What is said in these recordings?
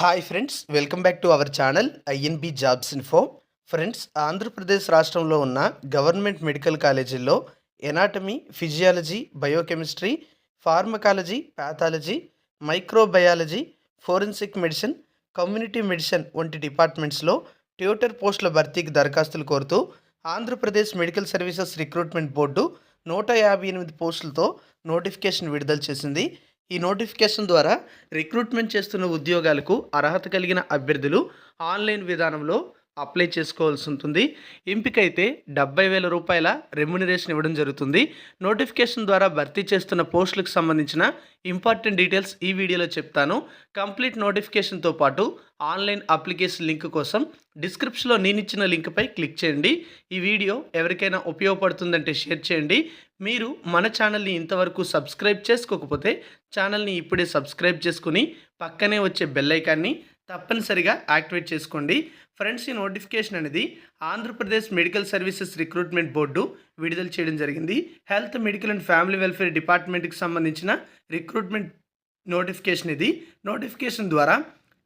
Hi friends welcome back to our channel INB jobs info friends Andhra Pradesh రాష్ట్రంలో ఉన్న government medical కాలేజీల్లో anatomy physiology biochemistry pharmacology pathology microbiology forensic medicine community medicine వంటి డిపార్ట్మెంట్స్లో tutor పోస్టుల భర్తీకి దరఖాస్తులు కోరుతూ Andhra Pradesh medical services recruitment board నూట యాభై ఎనిమిది పోస్టులతో నోటిఫికేషన్ విడుదల చేసింది. ఈ నోటిఫికేషన్ ద్వారా రిక్రూట్మెంట్ చేస్తున్న ఉద్యోగాలకు అర్హత కలిగిన అభ్యర్థులు ఆన్లైన్ విధానంలో అప్లై చేసుకోవాల్సి ఉంటుంది. ఎంపికైతే డెబ్బై వేల రూపాయల రెమ్యునరేషన్ ఇవ్వడం జరుగుతుంది. నోటిఫికేషన్ ద్వారా భర్తీ చేస్తున్న పోస్టులకు సంబంధించిన ఇంపార్టెంట్ డీటెయిల్స్ ఈ వీడియోలో చెప్తాను. కంప్లీట్ నోటిఫికేషన్తో పాటు ఆన్లైన్ అప్లికేషన్ లింక్ కోసం డిస్క్రిప్షన్లో నేను ఇచ్చిన లింక్పై క్లిక్ చేయండి. ఈ వీడియో ఎవరికైనా ఉపయోగపడుతుందంటే షేర్ చేయండి. మీరు మన ఛానల్ని ఇంతవరకు సబ్స్క్రైబ్ చేసుకోకపోతే ఛానల్ని ఇప్పుడే సబ్స్క్రైబ్ చేసుకుని పక్కనే వచ్చే బెల్లైకాన్ని తప్పనిసరిగా యాక్టివేట్ చేసుకోండి. ఫ్రెండ్స్ ఈ నోటిఫికేషన్ అనేది Andhra Pradesh medical services recruitment board విడుదల చేయడం జరిగింది. Health medical and family welfare డిపార్ట్మెంట్కి సంబంధించిన రిక్రూట్మెంట్ నోటిఫికేషన్ ఇది. నోటిఫికేషన్ ద్వారా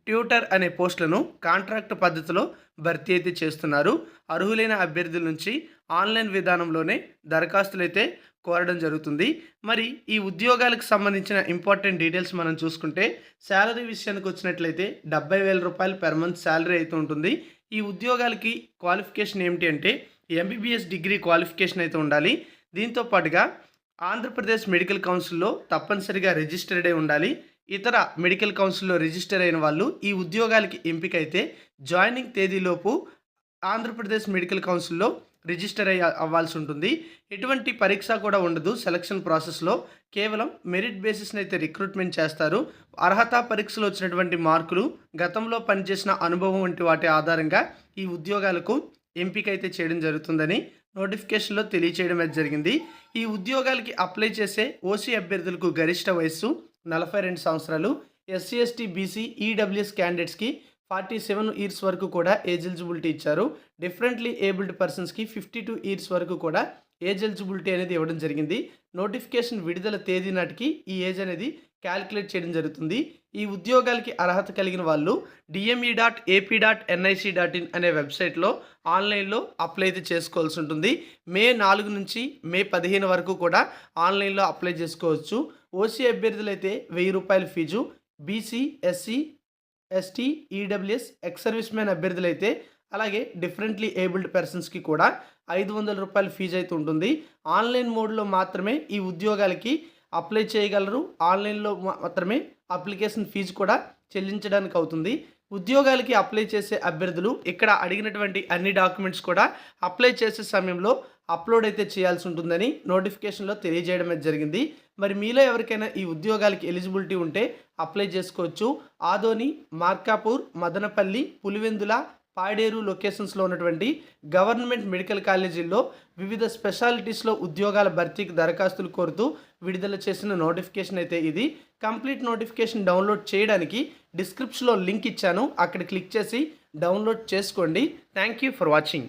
ట్యూటర్ అనే పోస్టులను కాంట్రాక్ట్ పద్ధతిలో భర్తీ అయితే చేస్తున్నారు. అర్హులైన అభ్యర్థుల నుంచి ఆన్లైన్ విధానంలోనే దరఖాస్తులు అయితే కోరడం జరుగుతుంది. మరి ఈ ఉద్యోగాలకు సంబంధించిన ఇంపార్టెంట్ డీటెయిల్స్ మనం చూసుకుంటే శాలరీ విషయానికి వచ్చినట్లయితే డెబ్బై వేల రూపాయలు పెర్ మంత్ శాలరీ అయితే ఉంటుంది. ఈ ఉద్యోగాలకి క్వాలిఫికేషన్ ఏమిటి అంటే ఎంబీబీఎస్ డిగ్రీ క్వాలిఫికేషన్ అయితే ఉండాలి. దీంతో పాటుగా ఆంధ్రప్రదేశ్ మెడికల్ కౌన్సిల్లో తప్పనిసరిగా రిజిస్టర్డ్ అయి ఉండాలి. ఇతర మెడికల్ కౌన్సిల్లో రిజిస్టర్ అయిన వాళ్ళు ఈ ఉద్యోగాలకి ఎంపిక అయితే జాయినింగ్ తేదీలోపు ఆంధ్రప్రదేశ్ మెడికల్ కౌన్సిల్లో రిజిస్టర్ అయ్యి అవ్వాల్సి ఉంటుంది ఎటువంటి పరీక్ష కూడా ఉండదు. సెలక్షన్ ప్రాసెస్లో కేవలం మెరిట్ బేసిస్ని అయితే రిక్రూట్మెంట్ చేస్తారు. అర్హత పరీక్షలో వచ్చినటువంటి మార్కులు గతంలో పనిచేసిన అనుభవం వంటి వాటి ఆధారంగా ఈ ఉద్యోగాలకు ఎంపిక అయితే చేయడం జరుగుతుందని నోటిఫికేషన్లో తెలియచేయడం అయితే జరిగింది. ఈ ఉద్యోగాలకి అప్లై చేసే ఓసీ అభ్యర్థులకు గరిష్ట వయస్సు నలభై రెండు సంవత్సరాలు. ఎస్సీ ఎస్టీ బీసీ ఈడబ్ల్యూఎస్ క్యాండిడేట్స్కి ఫార్టీ సెవెన్ ఇయర్స్ వరకు కూడా ఏజ్ ఎలిజిబిలిటీ ఇచ్చారు. డిఫరెంట్లీ ఏబుల్డ్ పర్సన్స్కి ఫిఫ్టీ టూ ఇయర్స్ వరకు కూడా ఏజ్ ఎలిజిబిలిటీ అనేది ఇవ్వడం జరిగింది. నోటిఫికేషన్ విడుదల తేదీ నాటికి ఈ ఏజ్ అనేది క్యాలిక్యులేట్ చేయడం జరుగుతుంది. ఈ ఉద్యోగాలకి అర్హత కలిగిన వాళ్ళు DME dot AP dot NIC dot in అనే వెబ్సైట్లో ఆన్లైన్లో అప్లై అయితే చేసుకోవాల్సి ఉంటుంది. మే నాలుగు నుంచి మే పదిహేను వరకు కూడా ఆన్లైన్లో అప్లై చేసుకోవచ్చు. ఓసీ అభ్యర్థులైతే వెయ్యి రూపాయల fee BC SC ST EWS ex service man అభ్యర్థులు అయితే అలాగే డిఫరెంట్లీ ఏబుల్డ్ పర్సన్స్కి కూడా ఐదు వందల రూపాయల ఫీజు అయితే ఉంటుంది. ఆన్లైన్ మోడ్లో మాత్రమే ఈ ఉద్యోగాలకి అప్లై చేయగలరు. ఆన్లైన్లో మాత్రమే అప్లికేషన్ ఫీజు కూడా చెల్లించడానికి అవుతుంది. ఉద్యోగాలకి అప్లై చేసే అభ్యర్థులు ఇక్కడ అడిగినటువంటి అన్ని డాక్యుమెంట్స్ కూడా అప్లై చేసే సమయంలో అప్లోడ్ అయితే చేయాల్సి ఉంటుందని నోటిఫికేషన్లో తెలియజేయడం జరిగింది. మరి మీలో ఎవరికైనా ఈ ఉద్యోగాలకి ఎలిజిబిలిటీ ఉంటే అప్లై చేసుకోవచ్చు. ఆదోని మార్కాపూర్ మదనపల్లి పులివెందుల పాడేరు లొకేషన్స్లో ఉన్నటువంటి గవర్నమెంట్ మెడికల్ కాలేజీల్లో వివిధ స్పెషాలిటీస్లో ఉద్యోగాల భర్తీకి దరఖాస్తులు కోరుతూ విడుదల చేసిన నోటిఫికేషన్ అయితే ఇది. కంప్లీట్ నోటిఫికేషన్ డౌన్లోడ్ చేయడానికి డిస్క్రిప్షన్లో లింక్ ఇచ్చాను. అక్కడ క్లిక్ చేసి డౌన్లోడ్ చేసుకోండి. Thank you for watching.